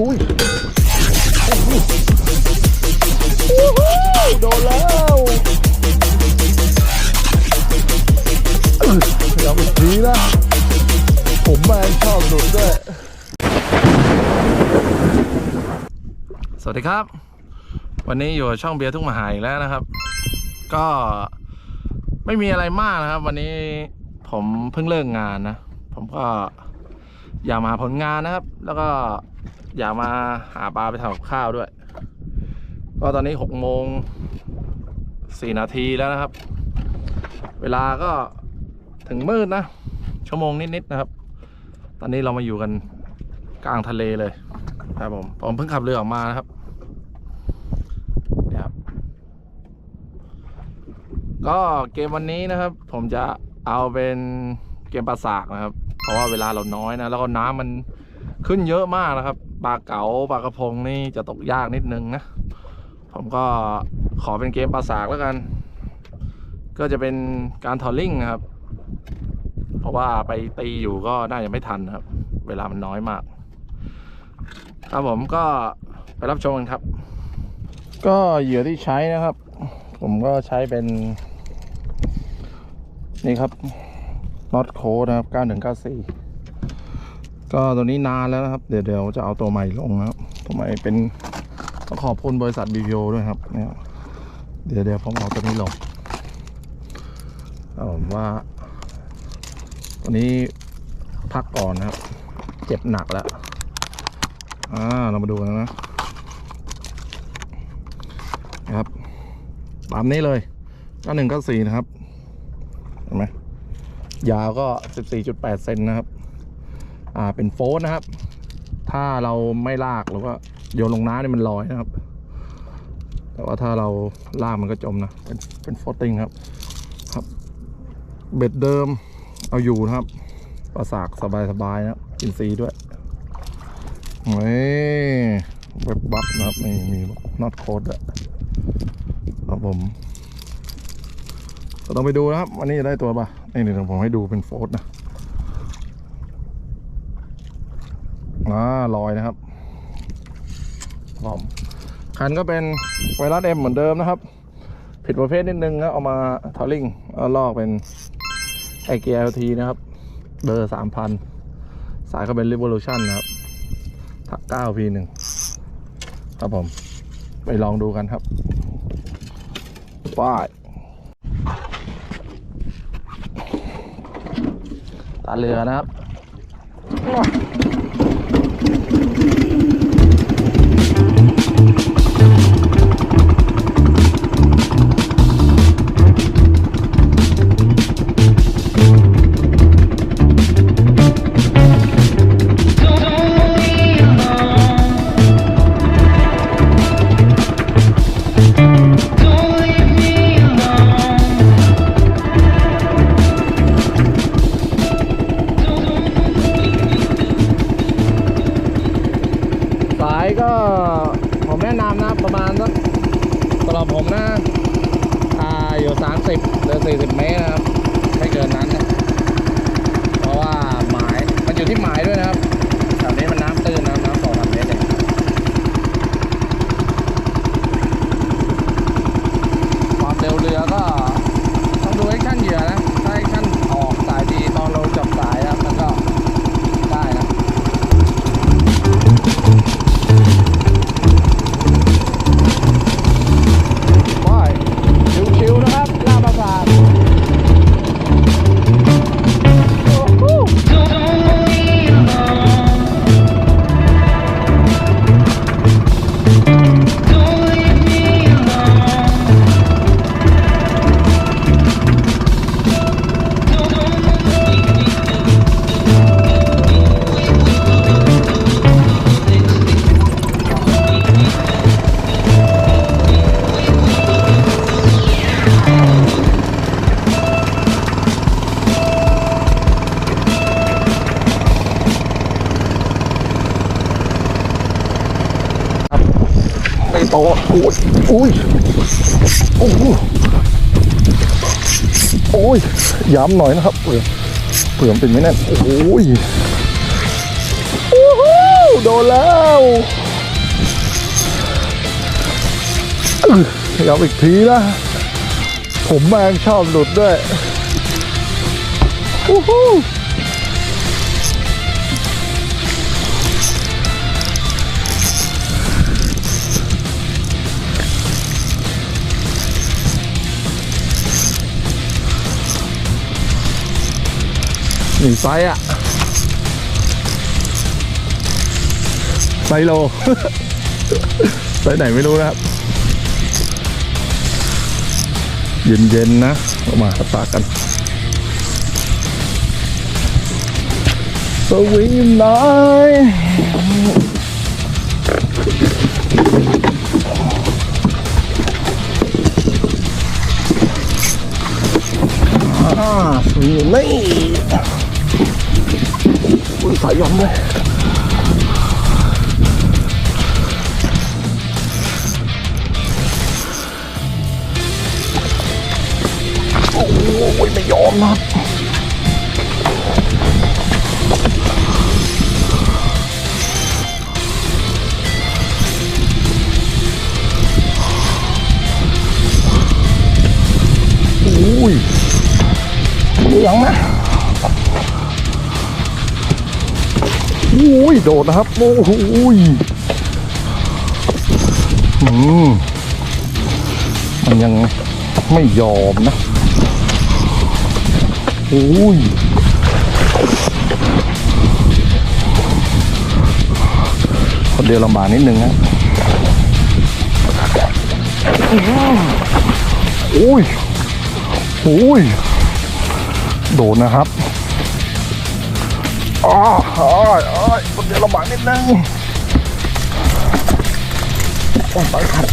อุ้ยอู้หูโดนแล้วอยายามอีกทีนะผมแมนชอบหลุดด้วย สวัสดีครับ วันนี้อยู่ช่องเบียร์ทุ่งมหาอีกแล้วนะครับ ก็ไม่มีอะไรมากนะครับ วันนี้ผมเพิ่งเลิกงานนะ ผมก็ อย่ามาผลงานนะครับ แล้วก็อย่ามาหาปลาไปทำกับข้าวด้วย ก็ตอนนี้หกโมงสี่นาทีแล้วนะครับ เวลาก็ถึงมืดนะ ชั่วโมงนิดๆนะครับ ตอนนี้เรามาอยู่กันกลางทะเลเลยครับผมผมเพิ่งขับเรือออกมานะครับเนี่ยครับ ก็เกมวันนี้นะครับ ผมจะเอาเป็น เกมปลาสากนะครับ เพราะว่าเวลาเราน้อยนะ แล้วก็น้ำมันขึ้นเยอะมากนะครับ ปลาเก๋าปลากระพงนี่จะตกยากนิดนึงนะ ผมก็ขอเป็นเกมปลาสากแล้วกัน ก็จะเป็นการทอลลิ่งนะครับ เพราะว่าไปตีอยู่ก็น่าจะไม่ทันนะครับ เวลามันน้อยมาก ครับผมก็ไปรับชมกันครับ ก็เหยื่อที่ใช้นะครับ ผมก็ใช้เป็น นี่ครับ น็อตโคนะครับ 9194 ก็ตัวนี้นานแล้วนะครับ เดี๋ยวเดี๋ยวจะเอาตัวใหม่ลงนะครับ ตัวใหม่เป็นต้อขอบคุณบริษัท BPO ด้วยครับเนี่ยเดี๋ยวเดี๋ยวผมเอาตัวนี้ลงเอาผมว่าตัวนี้พักก่อนนะครับ เจ็บหนักแล้ว อ่า เรามาดูกันนะ ครับตามนี้เลยก็หนึ่งก็สี่นะครับ ยาวก็ 14.8 เซนนะครับ อ่า เป็นโฟสนะครับ ถ้าเราไม่ลากหรือว่าโยนลงน้ำนี่มันลอยนะครับ แต่ว่าถ้าเราลากมันก็จมนะ เป็นเป็นโฟติงครับ ครับ เบ็ดเดิมเอาอยู่นะครับ ประสากสบายๆนะครับกินซีด้วยนี่เว็บบัฟนะครับนี่มีน็อตโค้ดอะครับผมก็ต้องไปดูนะครับ วันนี้จะได้ตัวปะ นี่เดี๋ยวผมให้ดูเป็นโฟสนะอ่าลอยนะครับผมคันก็เป็นไวรัสเอ็มเหมือนเดิมนะครับ ผิดประเภทนิดนึงนะเอามาทอลลิงแล้วลอกเป็นไอเกียร์ทีนะครับ เบอร์สามพันสายก็เป็น Revolution นะครับถัก9 P1 ครับผม ไปลองดูกันครับป้าย ตาเรือนะครับ โอ้ยอุ้ยโอ้โหโอ้ยย้ำหน่อยนะครับเผื่อเผื่อมันเป็นไม่แน่นโอ้ยโอ้โหโดนแล้วอื้อยับอีกทีนะผมแมงชอบหลุดด้วยโอู้หู หนีไซส์อะไซโลไซไหนไม่รู้นะครับ เย็นๆนะออกมาตากกันสวิงหน่ ยอมเลยโอ้ยไม่ยอมนะครับอุ้ยเหลืองนะ โอ้ยโดดนะครับโอ้โหยอืมมันยังไม่ยอมนะโอ้ยคนเดียวลำบากนิดนึงนะโอ้ยโอ้ยโดนนะครับ อ้าวอ้ายอ้ายคนเดียวลำบากนิดนึงโอ้ยไปขัด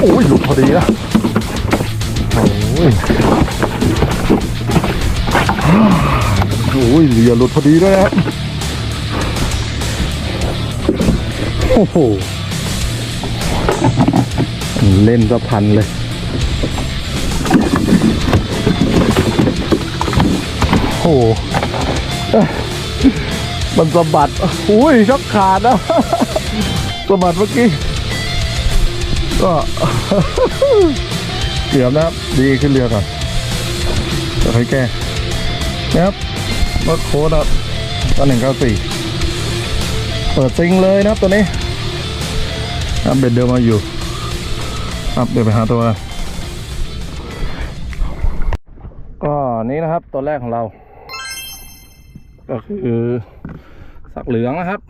โอ้ยหลุดพอดีนะโอ้ยโอ้ยเรือหลุดพอดีด้วยนะโอ้โห เล่นสะพันเลยโอ้ มันสะบัดอุ้ยชักขาดนะสะบัดเมื่อกี้ ก็เกือบนะครับ ดีขึ้นเรือก่อนจะค่อยแก้นะครับรถโค้ดครับตอนหนึ่งเก้าสี่เปิดซิงเลยนะครับตัวนี้ครับเบ็ดเดิมมาอยู่ครับเดี๋ยวไปหาตัว ก็นี้นะครับตัวแรกของเรา ก็คือสักเหลืองนะครับ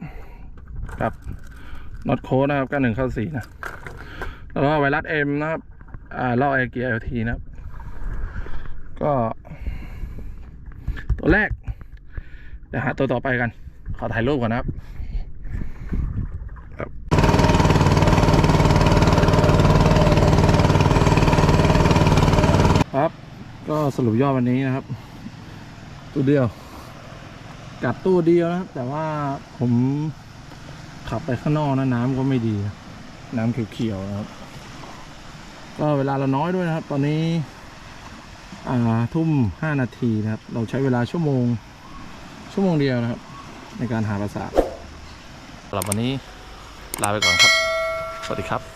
กับน็อตโค้ดนะครับก้าหนึ่งเข้าสี่นะ แล้วก็ไวรัสเอ็มนะครับ อ่าล่อไอเกียร์เอลทีนะครับ ก็ ตัวแรกเดี๋ยวหาตัวต่อไปกัน ขอถ่ายรูปก่อนนะครับครับ ก็สรุปยอดวันนี้นะครับตู้เดียว กัดตู้เดียวนะครับแต่ว่าผมขับไปข้างนอกนะน้ำก็ไม่ดีนะน้ำเขียวๆนะครับ ก็เวลาเราน้อยด้วยนะครับ ตอนนี้อ่าทุ่มห้านาทีนะครับ เราใช้เวลาชั่วโมง ชั่วโมงเดียวนะครับ ในการหาภาษาสำหรับวันนี้ลาไปก่อนครับ สวัสดีครับ